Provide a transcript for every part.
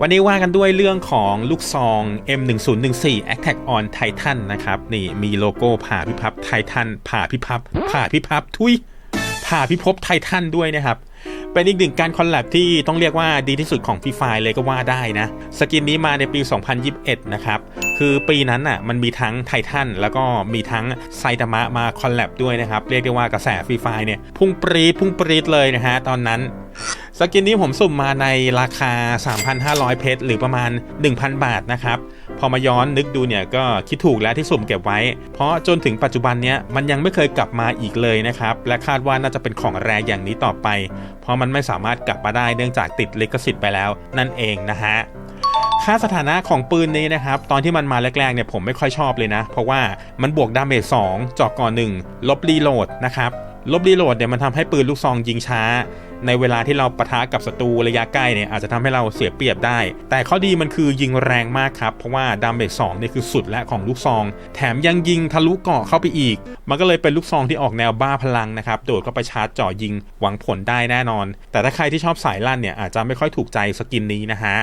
วันนี้ว่ากันด้วยเรื่องของลูกซอง M1014 Attack on Titan นะครับ นี่มีโลโก้ผ่าพิพับไททันผ่าพิพับผ่าพิพับทุยผ่าพิภพไททันด้วยนะครับเป็นอีกหนึ่งการคอลแลบที่ต้องเรียกว่าดีที่สุดของฟรีไฟเลยก็ว่าได้นะ สกินนี้มาในปี 2021 นะครับ คือปีนั้นน่ะมันมีทั้งไททันแล้วก็มีทั้งไซตามะมาคอลแลบด้วยนะครับ เรียกได้ว่ากระแสฟรีไฟเนี่ยพุ่งปรีพุ่งปรีดเลยนะฮะตอนนั้น สกินนี้ผมสุ่มมาในราคา 3,500 เพชรหรือประมาณ 1,000 บาทนะครับ พอมาย้อนนึกดูเนี่ยก็คิดถูกแล้วที่สุ่มเก็บไว้ เพราะจนถึงปัจจุบันเนี้ยมันยังไม่เคยกลับมาอีกเลยนะครับ และคาดว่าน่าจะเป็นของแรอย่างนี้ต่อไป เพราะมันไม่สามารถกลับมาได้เนื่องจากติดลิขสิทธิ์ไปแล้วนั่นเองนะฮะค่าสถานะของปืนนี้นะครับ ตอนที่มันมาแรกๆเนี่ยผมไม่ค่อยชอบเลยนะ เพราะว่ามันบวกดาเมจ2จอกก่อน1ลบรีโหลดนะครับ ลบรีโหลดเนี่ยมันทำให้ปืนลูกซองยิงช้า ในเวลาที่เราปะทะกับศัตรูระยะใกล้เนี่ยอาจจะทำให้เราเสียเปรียบได้ แต่ข้อดีมันคือยิงแรงมากครับ เพราะว่าดาเมจ2นี่คือสุดและของลูกซอง แถมยังยิงทะลุเกราะเข้าไปอีก มันก็เลยเป็นลูกซองที่ออกแนวบ้าพลังนะครับ โดดเข้าไปชาร์จจ่อยิงหวังผลได้แน่นอน แต่ถ้าใครที่ชอบสายลั่นเนี่ยอาจจะไม่ค่อยถูกใจสกินนี้นะฮะ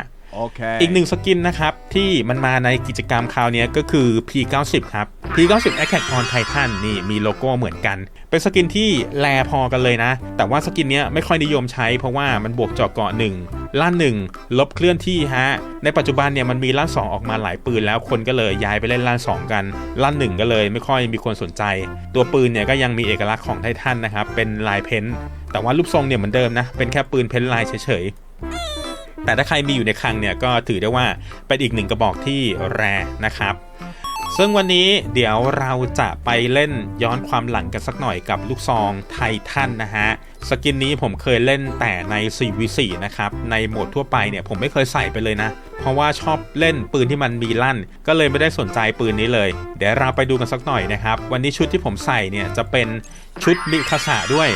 Okay. อีกหนึ่งสกินนะครับ ที่มันมาในกิจกรรมคราวนี้ก็คือ P90 ครับ P90 Attack on Titan นี่มีโลโก้เหมือนกัน เป็นสกินที่แลพอกันเลยนะ แต่ว่าสกินนี้ไม่ค่อยนิยมใช้เพราะว่ามันบวกจาะเกาะ1ล่าน1ลบเคลื่อนที่ฮะ ในปัจจุบันเนี่ยมันมีล่าน2ออกมาหลายปืนแล้วคนก็เลยย้ายไปเล่นล่าน2กัน ล่าน1ก็เลยไม่ค่อยมีคนสนใจ ตัวปืนเนี่ยก็ยังมีเอกลักษณ์ของไททันนะครับเป็นลายเพ้นท์แต่ว่ารูปทรงเนี่ยเหมือนเดิมนะ เป็นแค่ปืนเพ้นท์ลายเฉย แต่ถ้าใครมีอยู่ในคลังเนี่ยก็ถือได้ว่าเป็นอีกหนึ่งกระบอกที่แรนะครับซึ่งวันนี้เดี๋ยวเราจะไปเล่นย้อนความหลังกันสักหน่อยกับลูกซองไททันนะฮะ สกินนี้ผมเคยเล่นแต่ใน 4v4 นะครับ ในโหมดทั่วไปเนี่ยผมไม่เคยใส่ไปเลยนะ เพราะว่าชอบเล่นปืนที่มันมีลั่น ก็เลยไม่ได้สนใจปืนนี้เลย เดี๋ยวเราไปดูกันสักหน่อยนะครับ วันนี้ชุดที่ผมใส่เนี่ยจะเป็นชุดมิคาสะด้วย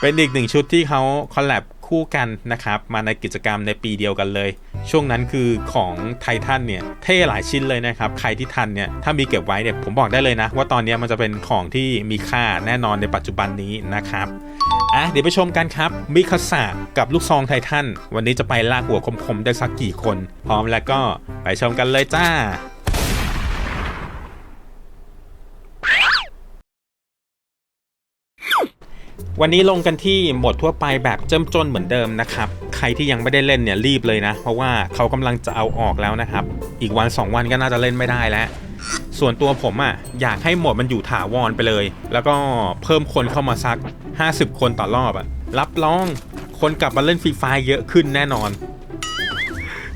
เป็นอีกหนึ่งชุดที่เขาคอลแลบ คู่กันนะครับ มาในกิจกรรมในปีเดียวกันเลย ช่วงนั้นคือของไททันเนี่ยเท่หลายชิ้นเลยนะครับ ใครที่ทันเนี่ยถ้ามีเก็บไว้เนี่ยผมบอกได้เลยนะ ว่าตอนนี้มันจะเป็นของที่มีค่าแน่นอนในปัจจุบันนี้นะครับอะเดี๋ยวไปชมกันครับมิคาสะกับลูกซองไททันวันนี้จะไปลากหัวคมๆได้สักกี่คน พร้อมแล้วก็ไปชมกันเลยจ้า วันนี้ลงกันที่หมดทั่วไปแบบเจ้มจนเหมือนเดิมนะครับ ใครที่ยังไม่ได้เล่นเนี่ยรีบเลยนะ เพราะว่าเขากำลังจะเอาออกแล้วนะครับ อีกวัน 2 วันก็น่าจะเล่นไม่ได้แล้ว ส่วนตัวผมอะ่ะอยากให้หมดมันอยู่ถาวรไปเลย แล้วก็เพิ่มคนเข้ามาสัก 50 คนต่อรอบอะ่ะรับรองคนกลับมาเล่นฟรีไฟเยอะขึ้นแน่นอน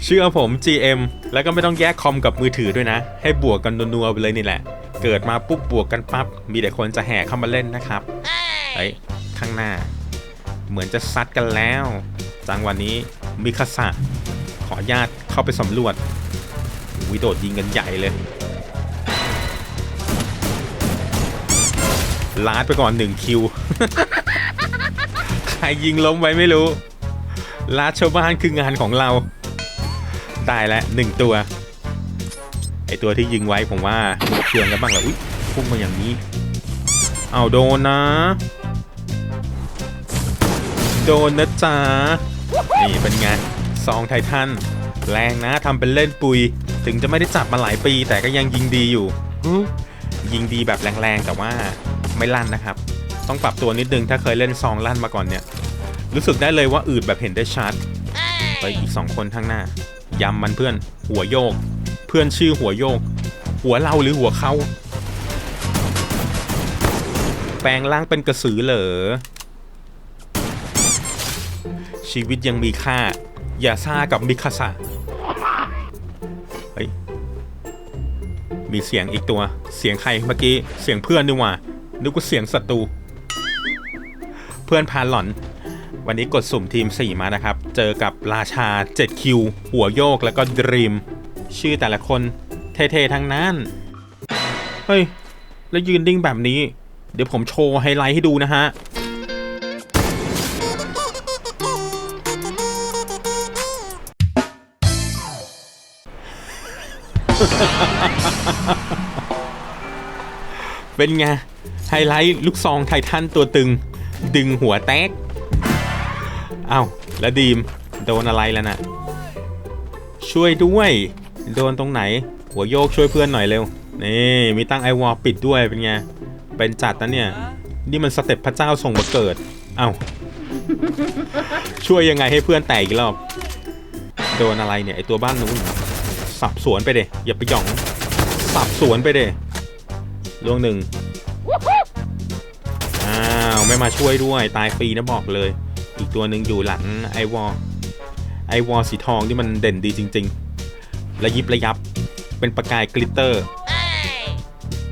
เชื่อผม GM แล้วก็ไม่ต้องแยกคอมกับมือถือด้วยนะ ให้บวกกันนัวๆไปเลยนี่แหละ เกิดมาปุ๊บบวกกันปั๊บมีแต่คนจะแห่เข้ามาเล่นนะครับ เฮ้ยข้างหน้า เหมือนจะซัดกันแล้ว จังหวะนี้มิคาสะขอญาตเข้าไปสำรวจวิโดดยิงกันใหญ่เลยลาดไปก่อนหนึ่งคิว ใครยิงล้มไว้ไม่รู้ ลาดชาวบ้านคืองานของเรา ได้แล้วหนึ่งตัว ไอตัวที่ยิงไว้ผมว่าเครื่องกันบ้างแล้วอุ้ยพุ่งมาอย่างนี้ เอาโดนนะ โดนนะจ๊ะ นี่เป็นไงซองไททัน แรงนะทำเป็นเล่นปุย ถึงจะไม่ได้จับมาหลายปี แต่ก็ยังยิงดีอยู่ ยิงดีแบบแรงๆ แต่ว่าไม่ลั่นนะครับ ต้องปรับตัวนิดนึงถ้าเคยเล่นซองลั่นมาก่อนเนี่ย รู้สึกได้เลยว่าอืดแบบเห็นได้ชัด ไปอีกสองคนข้างหน้ายำมันเพื่อน หัวโยก เพื่อนชื่อหัวโยก หัวเราหรือหัวเขาแปลงร่างเป็นกระสือเหรอ ชีวิตยังมีค่า อย่าซ่ากับมิคาสะเฮ้ย มีเสียงอีกตัว เสียงใครเมื่อกี้ เสียงเพื่อนนี่หว่า นึกว่าเสียงศัตรู เพื่อนพาหลอน วันนี้กดสุ่มทีม 4 มานะครับ เจอกับราชา 7 คิว หัวโยกแล้วก็ดรีม ชื่อแต่ละคนเท่ๆทั้งนั้น เฮ้ย แล้วยืนดิ้งแบบนี้ เดี๋ยวผมโชว์ไฮไลท์ให้ดูนะฮะ เป็นไง ไฮไลท์ลูกซองไททันตัวตึง ดึงหัวแตกเอ้าแล้วดีม โดนอะไรแล้วนะช่วยด้วย โดนตรงไหน หัวโยกช่วยเพื่อนหน่อยเร็ว นี่มีตั้งไอวอลปิดด้วยเป็นไง เป็นจัดนะเนี่ย นี่มันสเต็ปพระเจ้าส่งมาเกิดเอ้าช่วยยังไงให้เพื่อนแตกอีกรอบ โดนอะไรเนี่ย ไอตัวบ้านนู้น สับสวนไปเดอย่าไปหย่อง สับสวนไปเดลวงหนึ่งอ้าวไม่มาช่วยด้วยตายฟรีนะบอกเลย อีกตัวหนึ่งอยู่หลังไอวอลไอวอลสีทองที่มันเด่นดีจริง ๆ ระยิบระยับเป็นประกายกลิตเตอร์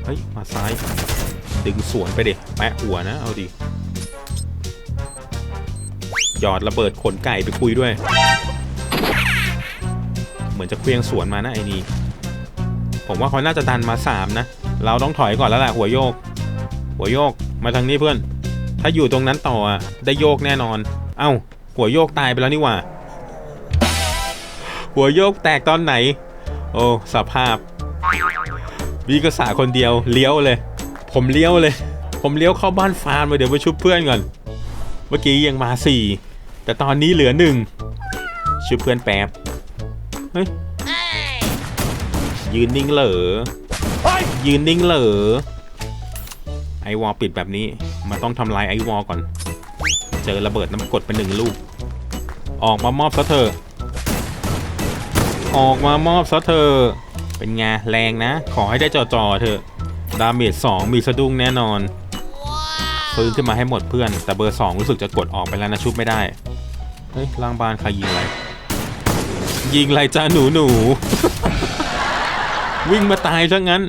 เฮ้ยมาซ้าย ดึงสวนไปเด็แปะหัวนะ เอาดิหยอดระเบิดขนไก่ไปคุยด้วย เหมือนจะเคลียงสวนมานะไอ้นี่ผมว่าเขาน่าจะดันมาสามนะ เราต้องถอยก่อนแล้วแหละหัวโยก หัวโยกมาทางนี้เพื่อน ถ้าอยู่ตรงนั้นต่อได้โยกแน่นอน เอ้า หัวโยกตายไปแล้วนี่หว่า หัวโยกแตกตอนไหน โอ้สภาพวีกษาคนเดียวเลี้ยวเลย ผมเลี้ยวเลย ผมเลี้ยวเข้าบ้านฟาร์มมาเดี๋ยวไปชุบเพื่อนก่อน เมื่อกี้ยังมาสี่แต่ตอนนี้เหลือหนึ่งชุบเพื่อนแป๊บ เฮ้ยยืนนิ่งเหลอยืนนิ่งเหลอไอวอลปิดแบบนี้ มันต้องทำลายไอวอลก่อน เจอระเบิดน้ำกดไปหนึ่งลูก ออกมามอบซะเถอะออกมามอบซะเถอะเป็นไงแรงนะ ขอให้ได้จ่อๆเถอะดาเมจสองมีสะดุ้งแน่นอนฟื้นขึ้นมาให้หมดเพื่อน แต่เบอร์สองรู้สึกจะกดออกไปแล้วนะชุบไม่ได้ เฮ้ยล่างบานใครยิงอะไร ยิงอะไรจ้าหนูหนูวิ่งมาตายซะงั้น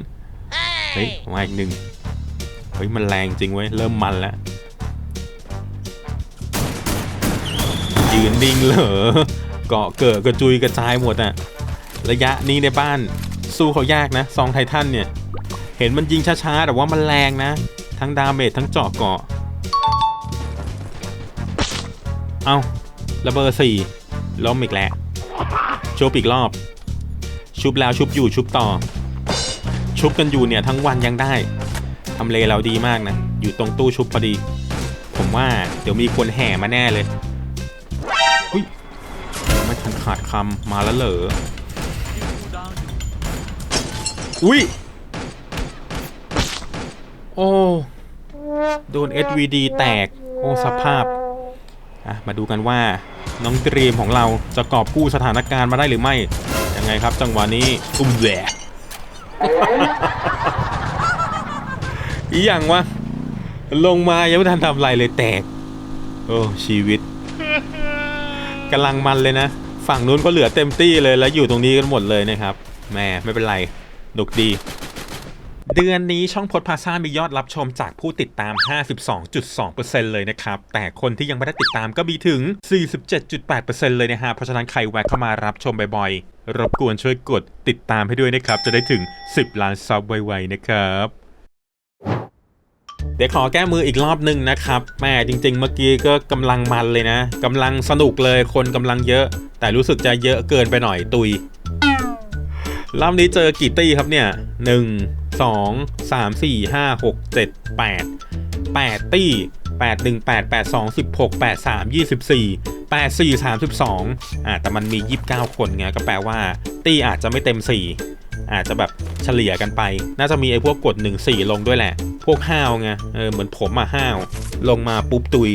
เฮ้ยมาอีกหนึ่งเฮ้ยมันแรงจริงเว้ย เริ่มมันแล้ว ยืนนิ่งเหรอเกาะเกิดกระจุยกระจายหมดอะระยะนี้ในบ้านสู้เขายากนะซองไททันเนี่ย เห็นมันยิงช้าๆ แต่ว่ามันแรงนะ ทั้งดาเมจทั้งเจาะเกาะ เอาระเบอร์สี่ล้มอีกแล้ว ชุบอีกรอบ ชุบแล้วชุบอยู่ชุบต่อ ชุบกันอยู่เนี่ยทั้งวันยังได้ทำเลเราดีมากนะ อยู่ตรงตู้ชุบพอดี ผมว่าเดี๋ยวมีคนแห่มาแน่เลยอุ้ยไม่ทันขาดคำมาแล้วเหรออุ้ย โอ้ โดน SVD แตก โอ้ สภาพ อะ มาดูกันว่า น้องดรีมของเราจะกอบกู้สถานการณ์มาได้หรือไม่ ยังไงครับ จังหวะนี้อุ้มแหวะอีหยังวะ ลงมายังไม่ทันทำอะไรเลยแตก โอ้ชีวิตกำลังมันเลยนะ ฝั่งนู้นก็เหลือเต็มที่เลยแล้วอยู่ตรงนี้กันหมดเลยนะครับแหม่ไม่เป็นไรดุกดี เดือนนี้ช่องพดพาซ่ามียอดรับชมจากผู้ติดตาม 52.2%เลยนะครับ แต่คนที่ยังไม่ได้ติดตามก็มีถึง 47.8%เลยนะฮะ เพราะฉะนั้นใครแวะเข้ามารับชมบ่อยๆ รบกวนช่วยกดติดตามให้ด้วยนะครับ จะได้ถึง 10 ล้านซับไวๆนะครับเดี๋ยวขอแก้มืออีกรอบหนึ่งนะครับแม่จริง ๆ เมื่อกี้ก็กำลังมันเลยนะกำลังสนุกเลยคนกำลังเยอะ แต่รู้สึกจะเยอะเกินไปหน่อยตุย รอบนี้เจอกี่ตี้ครับเนี่ยหนึ่งสองสามสี่ห้าหกเจ็ดแปดแปดตี้แปดหนึ่งแปดแปดสองสิบหกแปดสามยี่สิบสี่แปดสี่สามสิบสองอ่าแต่มันมียี่สิบเก้าคนไงก็แปลว่าตี้อาจจะไม่เต็มสี่อาจจะแบบเฉลี่ยกันไป น่าจะมีไอ้พวกกดหนึ่งสี่ลงด้วยแหละ พวกห้าวไง เออ เหมือนผมอะห้าว ลงมาปุ๊บตุย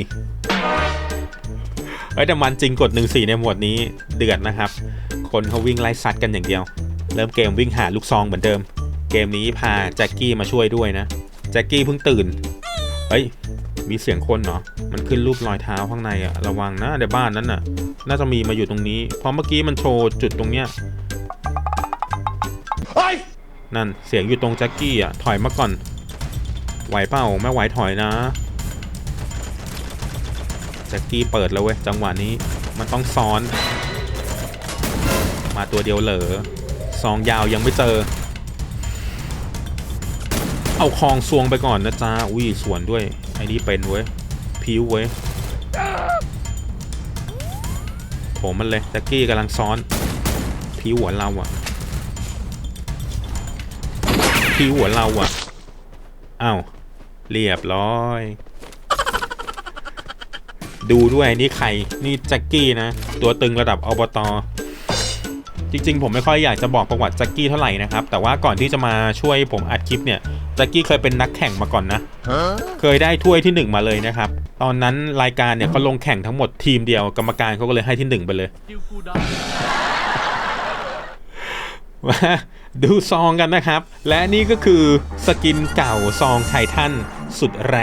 เอ้ยแต่มันจริงกดหนึ่งสี่ในหมวดนี้เดือดนะครับ คนเขาวิ่งไล่ซัดกันอย่างเดียว เริ่มเกมวิ่งหาลูกซองเหมือนเดิม เกมนี้พาแจ็คกี้มาช่วยด้วยนะแจ็คกี้เพิ่งตื่นเฮ้ยมีเสียงคนเนาะมันขึ้นรูปรอยเท้าข้างในอะระวังนะในบ้านนั้นน่ะ น่าจะมีมาอยู่ตรงนี้ เพราะเมื่อกี้มันโชว์จุดตรงเนี้ยนั่นเสียงอยู่ตรงแจ็คกี้อะถอยมาก่อน ไหวเปล่าไม่ไหวถอยนะแจ็คกี้เปิดแล้วเว้ยจังหวะนี้มันต้องซ้อน มาตัวเดียวเหลอ ซองยาวยังไม่เจอ เอาคลองซวงไปก่อนนะจ๊ะอุ้ยสวนด้วย ไอ้นี่เป็นเว้ยพิ้วเว้ยผมมันเลยแจ็คกี้กำลังซ้อนพิ้วหัวเราอะพิ้วหัวเราอะอ้าวเรียบร้อย ดูด้วยนี่ใครนี่แจ็คกี้นะ ตัวตึงระดับอบต จริง ๆ ผมไม่ค่อยอยากจะบอกประวัติแจ็คกี้เท่าไหร่นะครับ แต่ว่าก่อนที่จะมาช่วยผมอัดคลิปเนี่ยแจ็คกี้เคยเป็นนักแข่งมาก่อนนะ เคยได้ถ้วยที่หนึ่งมาเลยนะครับ ตอนนั้นรายการเนี่ยเขาลงแข่งทั้งหมดทีมเดียวกรรมการเขาก็เลยให้ที่หนึ่งไปเลย ดูซองกันนะครับ และนี่ก็คือสกินเก่าซองไททันสุดแร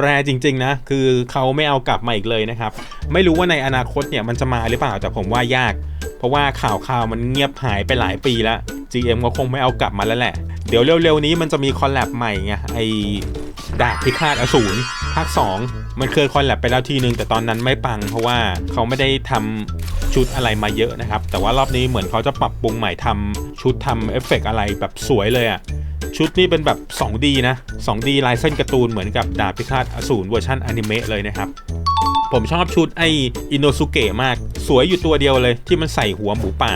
แรจริงๆนะ คือเขาไม่เอากลับมาอีกเลยนะครับ ไม่รู้ว่าในอนาคตเนี่ยมันจะมาหรือเปล่าแต่ผมว่ายาก เพราะว่าข่าวข่าวมันเงียบหายไปหลายปีแล้ว GM ก็คงไม่เอากลับมาแล้วแหละ เดี๋ยวเร็วๆนี้มันจะมีคอลแลบใหม่ไงไอดาบพิฆาตอสูรภาค2 มันเคยคอลแลบไปแล้วทีนึง แต่ตอนนั้นไม่ปัง เพราะว่าเขาไม่ได้ทำ ชุดอะไรมาเยอะนะครับ แต่ว่ารอบนี้เหมือนเขาจะปรับปรุงใหม่ทำชุดทำเอฟเฟกต์อะไรแบบสวยเลยอะชุดนี้เป็นแบบ 2D นะ 2D ลายเส้นการ์ตูนเหมือนกับดาบพิฆาตอสูรเวอร์ชันอนิเมะเลยนะครับ ผมชอบชุดไออินโนสุเกะมาก สวยอยู่ตัวเดียวเลยที่มันใส่หัวหมูป่า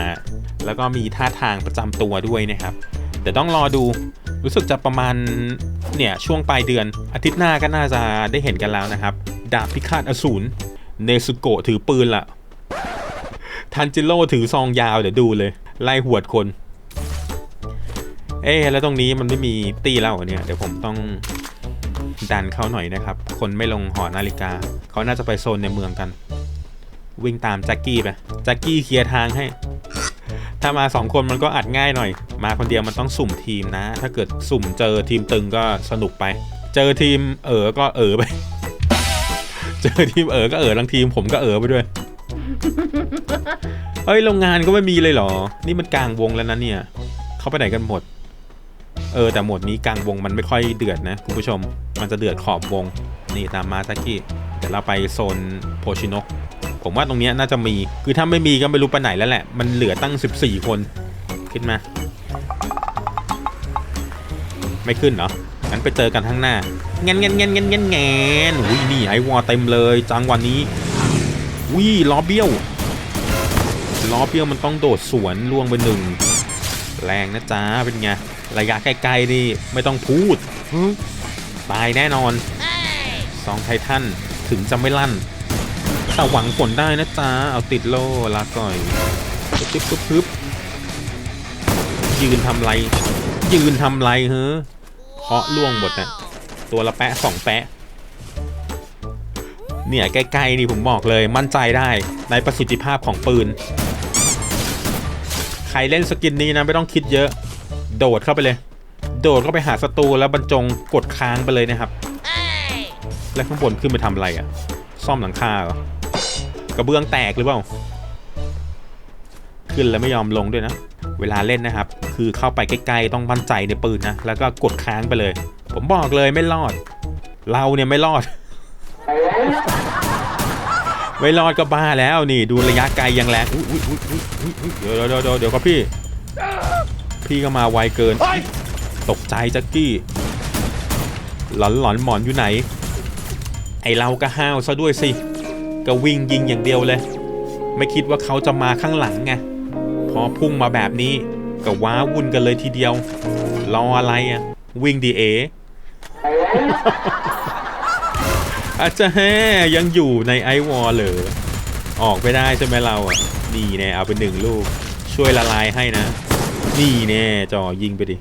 แล้วก็มีท่าทางประจำตัวด้วยนะครับเดี๋ยวต้องรอดูรู้สึกจะประมาณเนี่ยช่วงปลายเดือนอาทิตย์หน้าก็น่าจะได้เห็นกันแล้วนะครับ ดาบพิฆาตอสูรเนซุโกะถือปืนละ ทันจิโร่ถือซองยาวเดี๋ยวดูเลย ไล่หวดคน เอ๊แล้วตรงนี้มันไม่มีตีแล้วเนี่ยเดี๋ยวผมต้องดันเขาหน่อยนะครับ คนไม่ลงหอนาฬิกา เขาน่าจะไปโซนในเมืองกัน วิ่งตามแจ็คกี้ไปแจ็คกี้เคลียร์ทางให้ ถ้ามาสองคนมันก็อัดง่ายหน่อย มาคนเดียวมันต้องสุ่มทีมนะ ถ้าเกิดสุ่มเจอทีมตึงก็สนุกไป เจอทีมเออก็เออไป เจอทีมเออก็เออทั้งทีมผมก็เออไปด้วย เฮ้ยโรงงานก็ไม่มีเลยเหรอ นี่มันกลางวงแล้วนะเนี่ยเขาไปไหนกันหมด เออแต่หมดนี้กลางวงมันไม่ค่อยเดือดนะคุณผู้ชม มันจะเดือดขอบวง นี่ตามมาตะกี้เดี๋ยวเราไปโซนโพชิโนกผมว่าตรงนี้น่าจะมี คือถ้าไม่มีก็ไม่รู้ไปไหนแล้วแหละ มันเหลือตั้ง 14 คน ขึ้นมา ไม่ขึ้นเหรอ งั้นไปเจอกันข้างหน้า เงี้ยเงี้ยเงี้ยเงี้ยเงี้ยเงี้ยอุ้ยนี่ไอวอเต็มเลย จังวันนี้อุ้ยล้อเบี้ยว ล้อเบี้ยวมันต้องโดดสวนล่วงไปหนึ่งแรงนะจ๊ะเป็นไงระยะใกล้ๆนี่ไม่ต้องพูดฮึตายแน่นอนสองไททันถึงจะไม่ลั่น แต่หวังผลได้นะจ๊ะเอาติดโล่ลาก่อยปึ๊บปึ๊บปึ๊บยืนทำไร ยืนทำไรเฮ้อเคาะล่วงหมดนะตัวละแปะสองแปะเนี่ยใกล้ๆนี่ผมบอกเลยมั่นใจได้ในประสิทธิภาพของปืน ใครเล่นสกินนี้นะไม่ต้องคิดเยอะ โดดเข้าไปเลย โดดเข้าไปหาศัตรูแล้วบรรจงกดค้างไปเลยนะครับ แล้วข้างบนขึ้นไปทำอะไรอะ่ะ ซ่อมหลังคาเหรอกระเบื้องแตกหรือเปล่า ขึ้นแล้วไม่ยอมลงด้วยนะ เวลาเล่นนะครับ คือเข้าไปใกล้ๆต้องมั่นใจในปืนนะ แล้วก็กดค้างไปเลย ผมบอกเลยไม่รอด เราเนี่ยไม่รอด ไม่รอดก็บ้าแล้วนี่ดูระยะไกลยังแรงอุ้ยอุ้ยอุ้ยอุ้ยอุ้ยอุ๊ยเดี๋ยวเดี๋ยวเดี๋ยวเดี๋ยวครับพี่ พี่ก็มาไวเกิน ตกใจแจ็กกี้หลอนหลอนหมอนอยู่ไหน ไอเราก็ห้าวซะด้วยสิ ก็วิ่งยิงอย่างเดียวเลย ไม่คิดว่าเขาจะมาข้างหลังไงพอพุ่งมาแบบนี้ก็ว้าวุ่นกันเลยทีเดียว รออะไรอะ วิ่งดีเอ อาจจะแฮ่ยังอยู่ในไอวอลเหรอออกไปได้ใช่ไหมเราอะนี่แน่เอาไปหนึ่งลูก ช่วยละลายให้นะ นี่แน่จอยิงไปดิ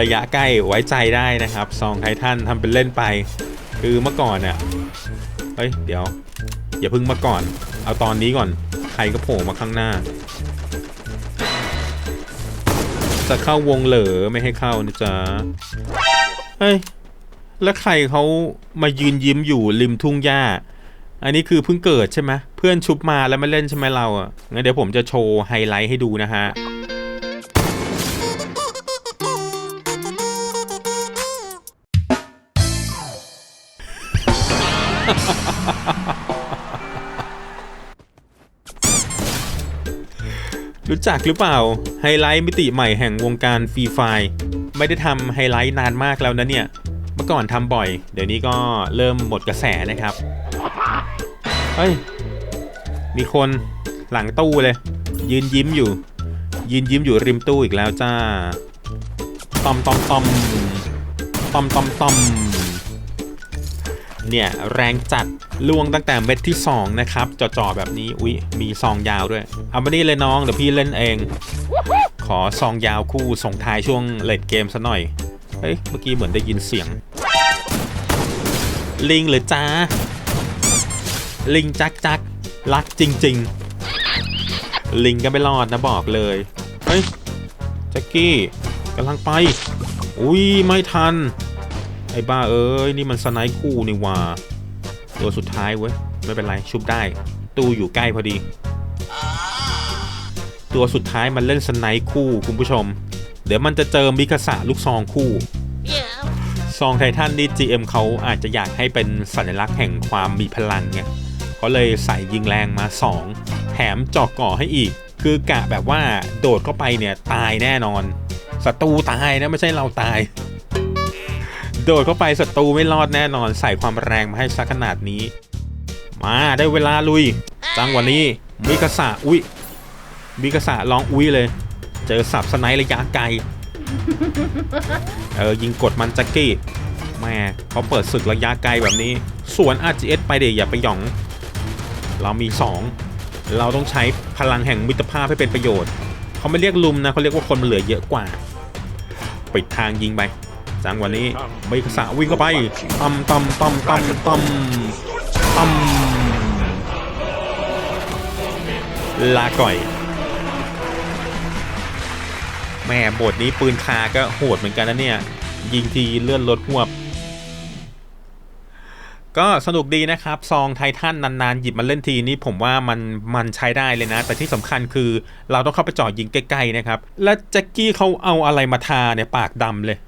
ระยะใกล้ไว้ใจได้นะครับซองไททันทำเป็นเล่นไป คือเมื่อก่อนอะเฮ้ยเดี๋ยว อย่าพึ่งมาก่อน เอาตอนนี้ก่อน ใครก็โผล่มาข้างหน้า จะเข้าวงเหลอไม่ให้เข้านะจ๊ะเฮ้ย แล้วใครเขามายืนยิ้มอยู่ริมทุ่งหญ้า อันนี้คือเพิ่งเกิดใช่ไหมเพื่อนชุบมาแล้วมาเล่นใช่ไหมเราอะงั้นเดี๋ยวผมจะโชว์ไฮไลท์ให้ดูนะฮะรู้จักหรือเปล่า ไฮไลท์มิติใหม่แห่งวงการฟรีไฟไม่ได้ทำไฮไลท์นานมากแล้วนะเนี่ย มื่อก่อนทำบ่อย เดี๋ยวนี้ก็เริ่มหมดกระแสนะครับ เฮ้ย มีคนหลังตู้เลย ยืนยิ้มอยู่ ยืนยิ้มอยู่ริมตู้อีกแล้วจ้าตอมตอมตอมตอมตอมตอมเนี่ยแรงจัดลวงตั้งแต่เม็ดที่ 2 นะครับจ่อๆแบบนี้อุ๊ยมีซองยาวด้วย เอามานี่เลยน้องเดี๋ยวพี่เล่นเอง ขอซองยาวคู่ส่งท้ายช่วงเลดเกมซะหน่อยเฮ้ยเมื่อกี้เหมือนได้ยินเสียง ลิงหรือจ้า ลิงจักจักรักจริง ๆ ลิงก็ไม่รอดนะบอกเลย เฮ้ยแจ็กกี้กำลังไป อุ้ยไม่ทัน ไอ้บ้าเอ้ยนี่มันสไนป์คู่นี่ว่าตัวสุดท้ายเว้ยไม่เป็นไรชุบได้ ตู้อยู่ใกล้พอดี ตัวสุดท้ายมันเล่นสไนป์คู่คุณผู้ชม เดี๋ยวมันจะเจอมิคาสะลูกซองคู่ ซองไททันนี่ GM เขาอาจจะอยากให้เป็นสัญลักษณ์แห่งความมีพลังไงเขาเลยใส่ยิงแรงมา 2 แถมเจอกก่อให้อีก คือกะแบบว่าโดดเข้าไปเนี่ยตายแน่นอนศัตรูตายนะไม่ใช่เราตาย โดดเข้าไปศัตรูไม่รอดแน่นอน ใส่ความแรงมาให้ซักขนาดนี้ มาได้เวลาลุย จังหวะนี้มิกาสะอุ้ยมิกาสะร้องอุ้ยเลย เจอสับสไนระยะไกล เออยิงกดมันแจ็กกี้แม่เขาเปิดศึกระยะไกลแบบนี้ สวน RGS ไปเดี๋ยวอย่าไปหยอง เรามี 2 เราต้องใช้พลังแห่งมิตรภาพให้เป็นประโยชน์ เขาไม่เรียกลุมนะเขาเรียกว่าคนมันเหลือเยอะกว่า ปิดทางยิงไปจังหวะนี้ไม่กษะวิ่งเข้าไปตั้มตั้มตั้มตั้มตั้มตั้มลาก่อย แม่บทนี้ปืนคาก็โหดเหมือนกันนะเนี่ย ยิงทีเลื่อนรถหวบก็สนุกดีนะครับซองไททันนานๆ หยิบมาเล่นทีนี้ผมว่ามันมันใช้ได้เลยนะ แต่ที่สำคัญคือเราต้องเข้าไปเจอยิงใกล้ๆนะครับ และแจ็คกี้เขาเอาอะไรมาทาเนี่ยปากดำเลย